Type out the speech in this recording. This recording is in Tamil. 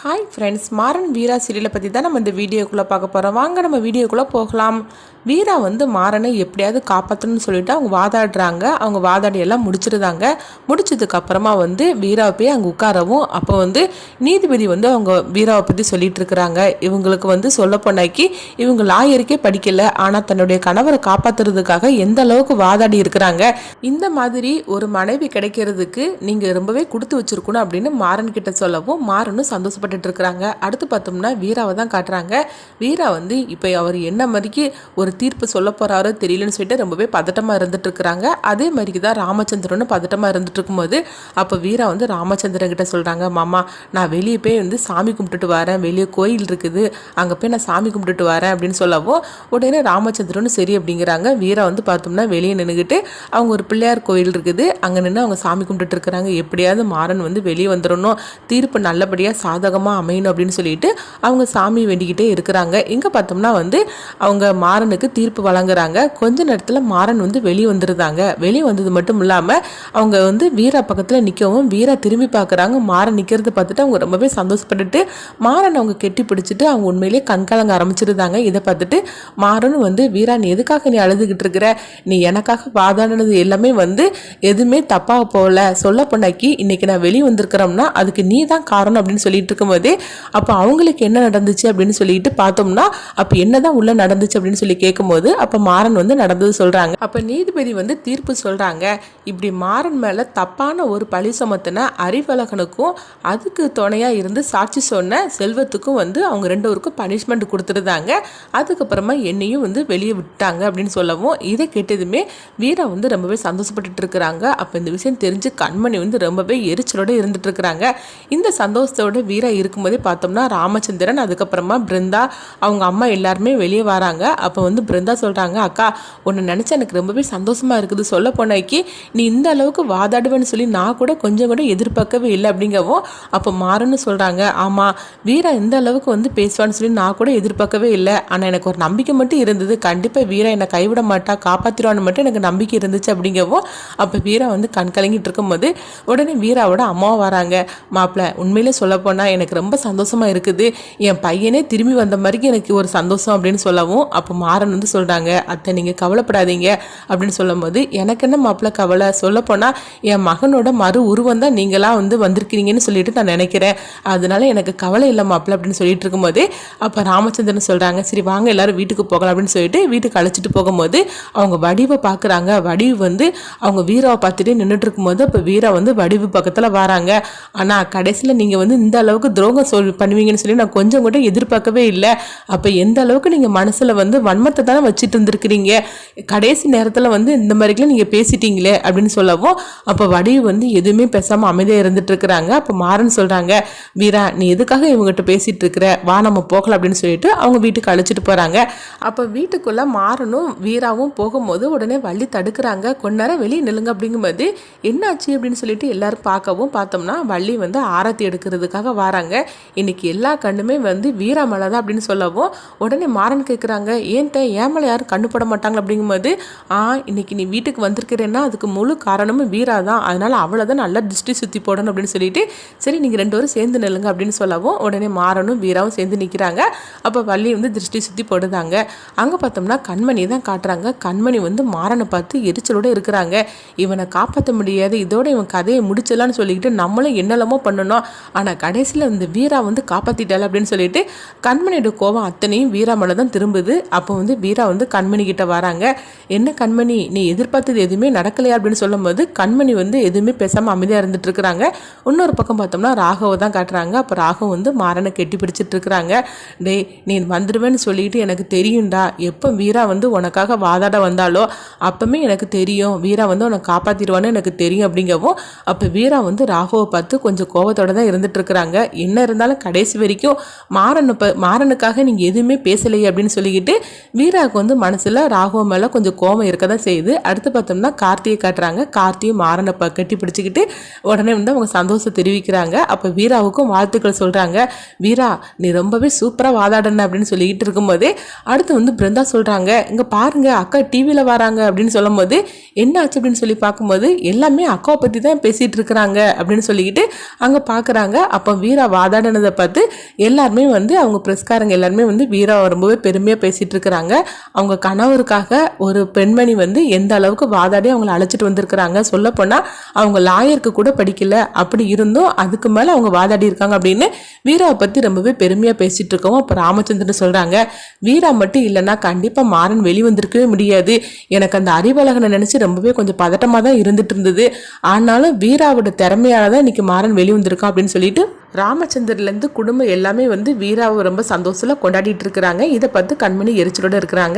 ஹாய் ஃப்ரெண்ட்ஸ் மாறன் வீரா சீரியலை பற்றி தான் நம்ம இந்த வீடியோக்குள்ளே பார்க்க போகிறோம் வாங்க நம்ம வீடியோக்குள்ளே போகலாம். வீரா வந்து மாறனை எப்படியாவது காப்பாற்றணும்னு சொல்லிட்டு அவங்க வாதாடுறாங்க. அவங்க வாதாடி எல்லாம் முடிச்சிருந்தாங்க. முடிச்சதுக்கப்புறமா வந்து வீராவை போய் அங்கே உட்காரவும் அப்போ வந்து நீதிபதி வந்து அவங்க வீராவை பற்றி சொல்லிட்டு இருக்கிறாங்க. இவங்களுக்கு வந்து சொல்ல போனாக்கி இவங்க லாயருக்கே படிக்கலை. ஆனால் தன்னுடைய கணவரை காப்பாற்றுறதுக்காக எந்த அளவுக்கு வாதாடி இருக்கிறாங்க? இந்த மாதிரி ஒரு மனைவி கிடைக்கிறதுக்கு நீங்கள் ரொம்பவே கொடுத்து வச்சிருக்கணும் அப்படின்னு மாறன் கிட்ட சொல்லவும் மாறனும் சந்தோஷப்பட்டுட்டு இருக்கிறாங்க அடுத்து பார்த்தோம்னா வீராவை தான் காட்டுறாங்க. வீரா வந்து இப்போ அவர் என்ன மாதிரிக்கு ஒரு தீர்ப்பு சொல்ல போறாரோ தெரியலன்னு சொல்லிட்டு ரொம்பவே பதட்டமாக இருந்துட்டு இருக்கிறாங்க அதே மாதிரி தான் ராமச்சந்திரனும் பதட்டமாக இருந்துட்டு இருக்கும்போது அப்போ வீரா வந்து ராமச்சந்திரன் கிட்ட சொல்கிறாங்க மாமா நான் வெளியே போய் வந்து சாமி கும்பிட்டுட்டு வரேன். வெளியே கோயில் இருக்குது. அங்கே போய் நான் சாமி கும்பிட்டுட்டு வரேன். அப்படின்னு சொல்லவும் உடனே ராமச்சந்திரனும் சரி அப்படிங்கிறாங்க. வீரா வந்து பார்த்தோம்னா வெளியே நின்றுக்கிட்டு அவங்க ஒரு பிள்ளையார் கோயில் இருக்குது. அங்கே நின்று அவங்க சாமி கும்பிட்டுட்டு இருக்கிறாங்க எப்படியாவது மாறன் வந்து வெளியே வந்துடணும் தீர்ப்பு நல்லபடியாக சாதகம் சாதகமாக அமையணும் அப்படின்னு சொல்லிட்டு அவங்க சாமி வேண்டிக்கிட்டே இருக்கிறாங்க. இங்கே பார்த்தோம்னா வந்து அவங்க மாறனுக்கு தீர்ப்பு வழங்குறாங்க. கொஞ்ச நேரத்தில் மாறன் வந்து வெளியே வந்துருந்தாங்க வெளியே வந்தது மட்டும் இல்லாமல் அவங்க வந்து வீரா பக்கத்தில் நிற்கவும் வீரா திரும்பி பார்க்குறாங்க. மாறன் நிற்கிறத பார்த்துட்டு அவங்க ரொம்பவே சந்தோஷப்பட்டுட்டு மாறன் அவங்க கெட்டி பிடிச்சிட்டு அவங்க உண்மையிலேயே கண்கலங்க ஆரம்பிச்சிருந்தாங்க. இதை பார்த்துட்டு மாறன் வந்து வீரா நீ எதுக்காக நீ அழுதுகிட்டு இருக்கிற? நீ எனக்காக வாதாடினது எல்லாமே வந்து எதுவுமே தப்பாக போகல. சொல்ல பொண்ணாக்கி இன்னைக்கு நான் வெளியே வந்திருக்கிறோம்னா அதுக்கு நீ தான் காரணம் அப்படின்னு சொல்லிட்டு இருக்கும்போதே அப்போ அவங்களுக்கு என்ன நடந்துச்சு அப்படின்னு சொல்லிட்டு பார்த்தோம்னா அப்போ என்னதான் உள்ள நடந்துச்சு அப்படின்னு சொல்லி கேட்கும்போது அப்போ மாறன் வந்து நடந்தது சொல்றாங்க. அப்போ நீதிபதி வந்து தீர்ப்பு சொல்றாங்க. இப்படி மாறன் மேல தப்பான ஒரு பழி சுமத்தின அறிவழகனுக்கும் அதுக்கு துணையா இருந்து சாட்சி சொன்ன செல்வத்துக்கும் வந்து அவங்க ரெண்டு பேருக்கும் பனிஷ்மெண்ட் கொடுத்துருந்தாங்க. அதுக்கப்புறமா என்னையும் வந்து வெளியே விட்டாங்க அப்படின்னு சொல்லவும் இதை கேட்டதுமே வீரா வந்து ரொம்பவே சந்தோஷப்பட்டுட்டு இருக்கிறாங்க. அப்போ இந்த விஷயம் தெரிஞ்சு கண்மணி வந்து ரொம்பவே எரிச்சலோட இருந்துட்டு இருக்கிறாங்க. இந்த சந்தோஷத்தோட வீரா இருக்கும்போதே பார்த்தோம்னா ராமச்சந்திரன் அதுக்கப்புறமா பிருந்தா அவங்க அம்மா எல்லாருமே வெளியே வராங்க. அப்போ வந்து பிருந்தா சொல்கிறாங்க அக்கா உன்னை நினச்சா எனக்கு ரொம்பவே சந்தோஷமா இருக்குது. சொல்ல போனாக்கி நீ இந்த அளவுக்கு வாதாடுவேன்னு சொல்லி நான் கூட கொஞ்சம் கூட எதிர்பார்க்கவே இல்லை அப்படிங்கவும் அப்போ மாறுன்னு சொல்கிறாங்க ஆமாம் வீரா இந்த அளவுக்கு வந்து பேசுவான்னு சொல்லி நான் கூட எதிர்பார்க்கவே இல்லை. ஆனால் எனக்கு ஒரு நம்பிக்கை மட்டும் இருந்தது. கண்டிப்பாக வீரா என்னை கைவிட மாட்டா காப்பாற்றிடுவான்னு மட்டும் எனக்கு நம்பிக்கை இருந்துச்சு அப்படிங்கவும் அப்போ வீரா வந்து கண் கலங்கிட்டு இருக்கும்போது உடனே வீராவோட அம்மாவும் வராங்க. மாப்பிள்ள உண்மையிலே சொல்லப்போனால் எனக்கு ரொம்ப சந்தோஷமாக இருக்குது. என் பையனே திரும்பி வந்த மாதிரிக்கு எனக்கு ஒரு சந்தோஷம் அப்படின்னு சொல்லவும் அப்போ மாறன் வந்து சொல்கிறாங்க அத்தை நீங்கள் கவலைப்படாதீங்க. அப்படின்னு சொல்லும்போது எனக்கு என்ன மாப்பிள்ள கவலை? சொல்லப்போனால் என் மகனோட மறு உருவம் தான் நீங்களாம் வந்து வந்திருக்கிறீங்கன்னு சொல்லிட்டு நான் நினைக்கிறேன். அதனால எனக்கு கவலை இல்லை மாப்பிள்ள அப்படின்னு சொல்லிட்டு இருக்கும்போது அப்போ ராமச்சந்திரன் சொல்கிறாங்க சரி வாங்க எல்லாரும் வீட்டுக்கு போகலாம் அப்படின்னு சொல்லிட்டு வீட்டுக்கு அழைச்சிட்டு போகும்போது அவங்க வடிவை பார்க்குறாங்க வடிவு வந்து அவங்க வீராவை பார்த்துட்டு நின்றுட்டு இருக்கும்போது அப்போ வீரா வந்து வடிவு பக்கத்தில் வராங்க. ஆனால் கடைசியில் நீங்கள் வந்து இந்த அளவுக்கு துரோகம் சொல் பண்ணுவீங்கன்னு சொல்லி நான் கொஞ்சம் கூட எதிர்பார்க்கவே இல்லை. அப்போ எந்த அளவுக்கு நீங்கள் மனசில் வந்து வன்மத்தை தானே வச்சுட்டு இருந்திருக்கிறீங்க? கடைசி நேரத்தில் வந்து இந்த மாதிரிக்கெல்லாம் நீங்கள் பேசிட்டீங்களே அப்படின்னு சொல்லவும் அப்போ வடிவு வந்து எதுவுமே பேசாமல் அமைதியாக இருந்துட்டு இருக்கிறாங்க. அப்போ மாறன் சொல்கிறாங்க வீரா நீ எதுக்காக இவங்ககிட்ட பேசிகிட்டு இருக்கிற? வா நம்ம போகலாம் அப்படின்னு சொல்லிட்டு அவங்க வீட்டுக்கு அழைச்சிட்டு போகிறாங்க அப்போ வீட்டுக்குள்ளே மாறனும் வீராவும் போகும்போது உடனே வள்ளி தடுக்கிறாங்க. கொஞ்ச நேரம் வெளியே நில்லுங்க அப்படிங்கும்போது என்னாச்சு? அப்படின்னு சொல்லிட்டு எல்லாரும் பார்க்கவும் பார்த்தோம்னா வள்ளி வந்து ஆரத்தி எடுக்கிறதுக்காக வராங்க இன்னைக்கு எல்லா கண்ணுமே வந்து வீரா மேலே தான் அப்படின்னு சொல்லவும் உடனே மாறன் கேட்குறாங்க ஏன்ட்ட? ஏன் மேலே யாரும் கண்ணு போட மாட்டாங்க அப்படிங்கும்போது ஆ இன்னைக்கு நீ வீட்டுக்கு வந்திருக்கிறேன்னா அதுக்கு முழு காரணமும் வீரா தான். அதனால அவளை தான் நல்லா திருஷ்டி சுற்றி போடணும் அப்படின்னு சொல்லிட்டு சரி நீங்கள் ரெண்டு பேரும் சேர்ந்து நில்லுங்க அப்படின்னு சொல்லவும் உடனே மாறனும் வீராவும் சேர்ந்து நிற்கிறாங்க அப்போ வள்ளி வந்து திருஷ்டி சுற்றி போடுதாங்க அங்கே பார்த்தோம்னா கண்மணி தான் காட்டுறாங்க. கண்மணி வந்து மாறனை பார்த்து எரிச்சலோட இருக்கிறாங்க. இவனை காப்பாற்ற முடியாது. இதோட இவன் கதையை முடிச்சலான்னு சொல்லிக்கிட்டு நம்மளும் என்னெல்லாமோ பண்ணணும். ஆனால் கடைசியில் இந்த வீரா வந்து காப்பாற்றிட்டாள் அப்படின்னு சொல்லிட்டு கண்மணியோட கோவம் அத்தனையும் வீரா மேலே தான் திரும்புது. அப்போ வந்து வீரா வந்து கண்மணி கிட்ட வராங்க. என்ன கண்மணி? நீ எதிர்பார்த்தது எதுவுமே நடக்கலையா? அப்படின்னு சொல்லும்போது கண்மணி வந்து எதுவுமே பேசாமல் அமைதியாக இருந்துட்டு இருக்கிறாங்க. இன்னொரு பக்கம் பார்த்தோம்னா ராகவை தான் காட்டுறாங்க. அப்போ ராகவ் வந்து மாறனை கெட்டி பிடிச்சிட்டு இருக்கிறாங்க. டேய் நீ வந்துடுவேன்னு சொல்லிட்டு எனக்கு தெரியும்டா. எப்போ வீரா வந்து உனக்காக வாதாட வந்தாலோ அப்பவுமே எனக்கு தெரியும். வீரா வந்து உனக்கு காப்பாற்றிடுவான்னு எனக்கு தெரியும் அப்படிங்கவும் அப்போ வீரா வந்து ராகவை பார்த்து கொஞ்சம் கோவத்தோடு தான் இருந்துட்டு இருக்கிறாங்க. என்ன இருந்தாலும் கடைசி வரைக்கும் மாறன் இப்போ மாறனுக்காக நீங்கள் எதுவுமே பேசலையே அப்படின்னு சொல்லிக்கிட்டு வீராவுக்கு வந்து மனசில் ராகவ மேலே கொஞ்சம் கோபம் இருக்க தான் செய்யுது. அடுத்து பார்த்தோம்னா கார்த்தியை காட்டுறாங்க. கார்த்தியும் மாறனை ப கட்டி பிடிச்சிக்கிட்டு உடனே வந்து அவங்க சந்தோஷம் தெரிவிக்கிறாங்க. அப்போ வீராவுக்கும் வாழ்த்துக்கள் சொல்கிறாங்க வீரா நீ ரொம்பவே சூப்பராக வாதாடன அப்படின்னு சொல்லிக்கிட்டு இருக்கும்போதே அடுத்து வந்து பிருந்தா சொல்கிறாங்க இங்கே பாருங்க அக்கா டிவியில் வராங்க அப்படின்னு சொல்லும் போது என்ன ஆச்சு அப்படின்னு சொல்லி பார்க்கும்போது எல்லாமே அக்காவை பற்றி தான் பேசிகிட்டு இருக்கிறாங்க அப்படின்னு சொல்லிக்கிட்டு அங்கே பார்க்குறாங்க அப்போ வீரா வாதாடினதை பார்த்து எல்லாருமே வந்து அவங்க பிரஸ்காரங்க எல்லாருமே வந்து வீரா ரொம்பவே பெருமையாக பேசிகிட்டு இருக்கிறாங்க. அவங்க கணவருக்காக ஒரு பெண்மணி வந்து எந்த அளவுக்கு வாதாடி அவங்கள அழைச்சிட்டு வந்திருக்கிறாங்க சொல்லப்போனால் அவங்க லாயருக்கு கூட படிக்கல. அப்படி இருந்தும் அதுக்கு மேலே அவங்க வாதாடி இருக்காங்க அப்படின்னு வீராவை பற்றி ரொம்பவே பெருமையாக பேசிகிட்டு இருக்கவும் அப்போ ராமச்சந்திரன் சொல்கிறாங்க வீரா மட்டும் இல்லைன்னா கண்டிப்பாக மாறன் வெளிவந்திருக்கவே முடியாது. எனக்கு அந்த அறிவழகனை நினச்சி ரொம்பவே கொஞ்சம் பதட்டமாக தான் இருந்துட்டு இருந்தது. ஆனாலும் வீராவோட திறமையால தான் இன்னைக்கு மாறன் வெளிவந்திருக்கான் அப்படின்னு சொல்லிட்டு ராமச்சந்திரன்லேருந்து குடும்பம் எல்லாமே வந்து வீராவை ரொம்ப சந்தோஷத்தில் கொண்டாடிட்டு இருக்கிறாங்க. இதை பார்த்து கண்மணி எரிச்சலோட இருக்கிறாங்க.